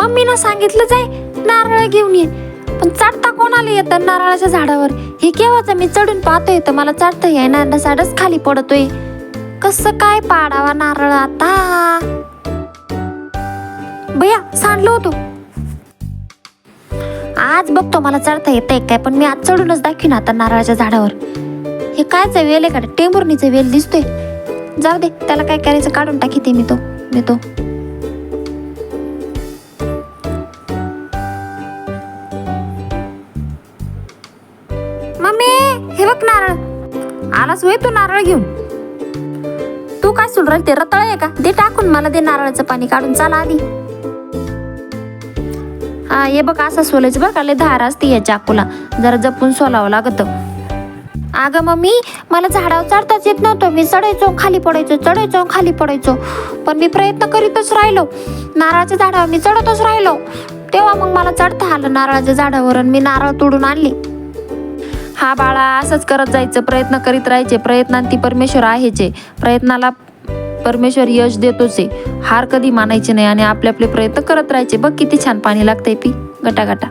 मम्मीनं सांगितलं जाय नारळ घेऊन ये. पण चढता कोणाला येतं नारळाच्या झाडावर? हे केव्हाच मी चढून पाहतोय तर मला चढता येणार ना झाडच खाली पडतोय. कसं काय पाडावा नारळ आता? भैया सांडलो होतो. आज बघतो मला चढता येतंय काय पण मी आज चढूनच दाखवीन आता नारळाच्या झाडावर. हे कायचं वेल आहे का? टेंबुर्णीचं वेल दिसतोय. जाऊ दे त्याला काय करायचं काढून टाकी ते मी तो मी तो. एक नारळ. आलाच होय तू नारळ घेऊन. तू काय सुल राहील ते रताळ आहे का? दे टाकून मला दे नारळाचं पाणी काढून चाल आधी. हा हे बघ असं सोलायचं बघ लय धार असते या चाकूला. जरा जपून सोलावं लागत. अगं मम्मी मला झाडावर चढताच येत नव्हतं. मी चढायचो खाली पडायचो चढायचो खाली पडायचो. पण मी प्रयत्न करीतच राहिलो. नारळाच्या झाडावर मी चढतच राहिलो. तेव्हा मग मला चढता आलं नारळाच्या झाडावर आणि मी नारळ तोडून आणली. हा बाळा असंच करत जायचं. प्रयत्न करीत राहायचे. प्रयत्नांती परमेश्वर आहेचे. प्रयत्नाला परमेश्वर यश देतोच आहे हार कधी मानायचे नाही आणि आपले आपले प्रयत्न करत राहायचे. बघ किती छान पाणी लागतंय पी. गटा गटा